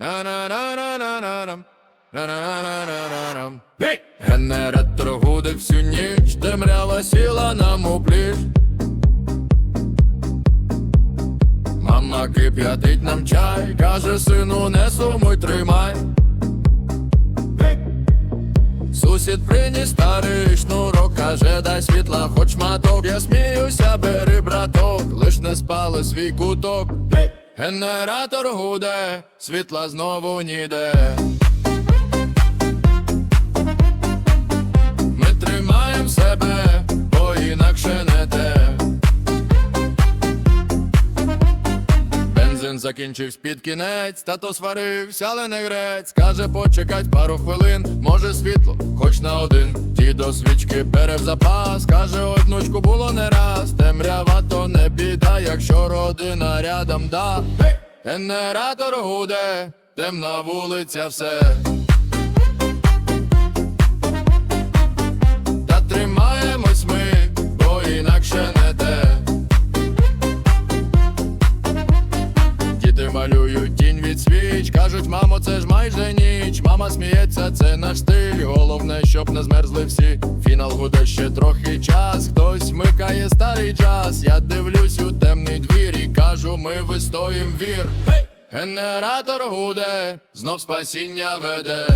На-на-на-на-на-нам. Гей! Генератор гуде всю ніч, темрява сіла нам у пліч. Мама кип'ятить нам чай, каже, сину, не сумуй, тримай. Сусід приніс старий сміюся, бери браток, лиш не спали свій куток. Генератор гуде, світла знову ніде. Бензин закінчився під кінець, тато сварився, але не грець. Каже, почекать пару хвилин, може світло, хоч на один. Дідо свічки бере в запас, каже, однучку було не раз. Темрява то не біда, якщо родина рядом да. Генератор гуде, темна вулиця все. Малюють тінь від свіч, кажуть, мамо, це ж майже ніч. Мама сміється, це наш стиль. Головне, щоб не змерзли всі. Фінал буде ще трохи час. Хтось микає старий час. Я дивлюсь у темний двір і кажу, ми вистоїм вір. Генератор гуде, знов спасіння веде.